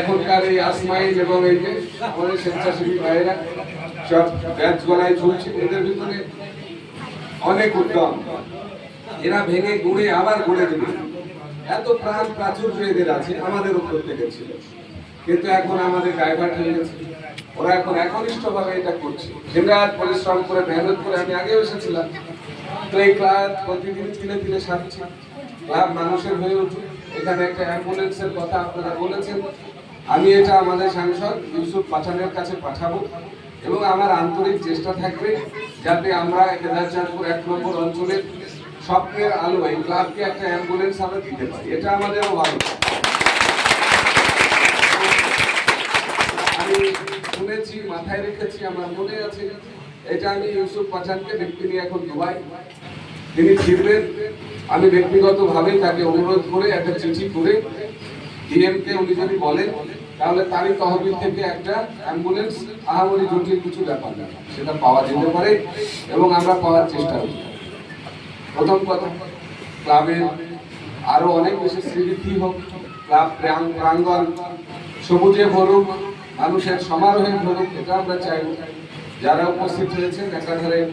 এখনকার এই আসমাইল এবং এই যে আমাদের স্বেচ্ছাসেবী ভাইয়েরা সব ব্যাচ গলায় ঝুলছে, এদের ভিতরে অনেক উদ্যম। এরা ভেঙে আবার গড়ে দেবে এত প্রাণ প্রাচুর্য এদের আছে ছিল। কিন্তু এখন আমাদের হয়ে গেছে। ওরা এখন একনিষ্ঠ ভাবে এটা করছে। পরিশ্রম করে, মেহনত করে, আমি আগেও এসেছিলাম। তো এই ক্লাব প্রতিদিন তিলে তিলে সারছে। ক্লাব মানুষের হয়ে উঠুক। এখানে একটা অ্যাম্বুলেন্সের কথা আপনারা বলেছেন। আমি এটা আমাদের সাংসদ ইউসুফ পাঠানের কাছে পাঠাবো এবং আমার আন্তরিক চেষ্টা থাকবে যাতে আমরা কেদারচাঁদপুর এক নম্বর অঞ্চলের স্বপ্নের আলো এই ক্লাবকে একটা অ্যাম্বুলেন্স আমরা দিতে পারি। এটা আমাদের ভালো আমি শুনেছি, মাথায় রেখেছি, আমার মনে আছে। এটা আমি ইউসুফ পাঠানকে নিয়ে এখন দুবাই। তিনি ফিরবেন। আমি ব্যক্তিগতভাবে তাকে অনুরোধ করে একটা চিঠি করে ডিএমকে উনি যদি বলেন তাহলে তারই তহবিল থেকে একটা অ্যাম্বুলেন্স আহামরি জটিল কিছু ব্যাপার না। সেটা পাওয়া যেতে পারে এবং আমরা পাওয়ার চেষ্টা করি প্রথম কথা, ক্লাবের আরও অনেক বেশি স্মৃতি হোক। ক্লাব প্রাং- প্রাঙ্গণ সবুজে ভরুক, মানুষের সমারোহে ভরুক, এটা আমরা চাই। যারা উপস্থিত হয়েছেন একাধারে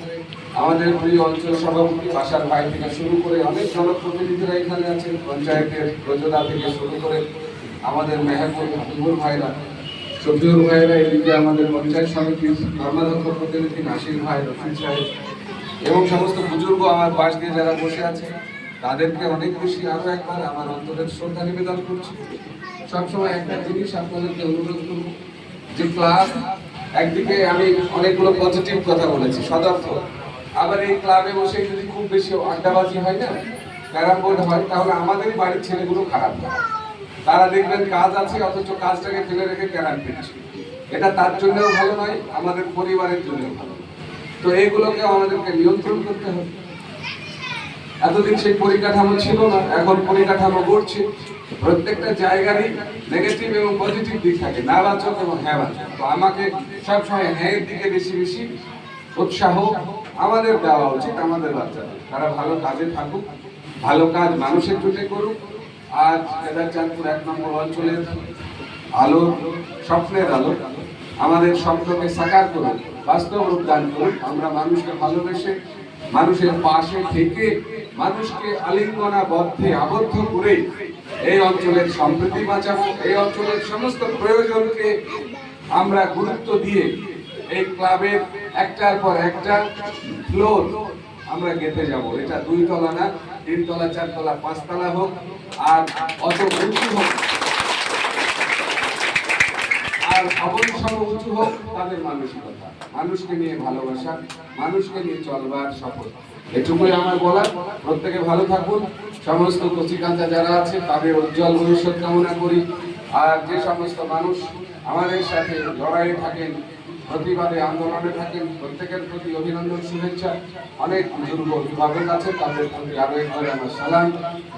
আমাদের প্রিয় অঞ্চল সভাপতি বাসার ভাই থেকে শুরু করে অনেক জনপ্রতিনিধিরা এখানে আছেন, পঞ্চায়েতের রোজদা থেকে শুরু করে আমাদের মেহেরপুর হাবিবুর ভাইরা শফিউর ভাইরা, এদিকে আমাদের পঞ্চায়েত সমিতির কর্মাধ্যক্ষ প্রতিনিধি নাসির ভাই, রফিক সাহেব এবং সমস্ত বুজুর্গ আমার পাশ দিয়ে যারা বসে আছে, তাদেরকে অনেক বেশি আরও একবার আমার অন্তরের শ্রদ্ধা নিবেদন করছি। সবসময় একটা জিনিস আপনাদেরকে অনুরোধ করব, যে ক্লাব একদিকে আমি অনেকগুলো পজিটিভ কথা বলেছি, সদর্থ। আবার এই ক্লাবে বসে যদি খুব বেশি আড্ডাবাজি হয় না, ক্যারাম বোর্ড হয়, তাহলে আমাদেরই বাড়ির ছেলেগুলো খারাপ হয় তারা দেখবেন কাজ আছে, অথচ কাজটাকে ফেলে রেখে ক্যারাম খেলছে। এটা তার জন্যও ভালো নয়, আমাদের পরিবারের জন্যও ভালো তো এইগুলোকে আমাদেরকে নিয়ন্ত্রণ করতে হবে। এতদিন সেই পরিকাঠামো ছিল না, এখন পরিকাঠামো গড়ছে। প্রত্যেকটা জায়গারই নেগেটিভ এবং পজিটিভ দিক থাকে নাবাচক এবং হ্যাঁ বাচক। তো আমাকে সবসময় হ্যাঁ দিকে বেশি বেশি উৎসাহ আমাদের দেওয়া উচিত, আমাদের বাচ্চাদের। তারা ভালো কাজে থাকুক, ভালো কাজ মানুষের জন্য করুক আজ কেদারচাঁদপুর এক নম্বর অঞ্চলের আলো, স্বপ্নের আলো। আমাদের স্বপ্নকে সাকার করুন বাস্তব রূপ দান করুন আমরা মানুষকে ভালোবেসে, মানুষের পাশে থেকে, মানুষকে আলিঙ্গনা বদ্ধে আবদ্ধ করে এই অঞ্চলের সম্প্রীতি বাঁচাবো, এই অঞ্চলের সমস্ত প্রয়োজনকে আমরা গুরুত্ব দিয়ে এই ক্লাবের একটার পর একটা ফ্লোর আমরা গেতে যাব। এটা দুই তলা না তিন চারতলা চার তলা, পাঁচ তলা হোক, আর অত উঁচু হোক আর ভবন সব উঁচু হোক, তাদের মানসিকতা। মানুষকে নিয়ে ভালোবাসা, মানুষকে নিয়ে চলবার শপথ। এটুকুই আমার বলার। প্রত্যেকে ভালো থাকুন। সমস্ত কচিকাঞ্চা যারা আছে, তাদের উজ্জ্বল ভবিষ্যৎ কামনা করি। আর যে সমস্ত মানুষ আমাদের সাথে লড়াইয়ে থাকেন, প্রতিবাদে আন্দোলনে থাকেন, প্রত্যেকের প্রতি অভিনন্দন, শুভেচ্ছা। অনেক বুজুর্গ অভিভাবক আছে তাদের প্রতি আরও একবার আমার সালাম,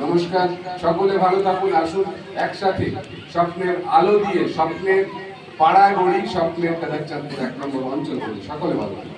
নমস্কার। সকলে ভালো থাকুন, আসুন একসাথে স্বপ্নের আলো দিয়ে, স্বপ্নের পাড়ায় গড়ি স্বপ্নের কাদারচাঁদপুর এক নম্বর অঞ্চল সকলে ভালো থাকুন।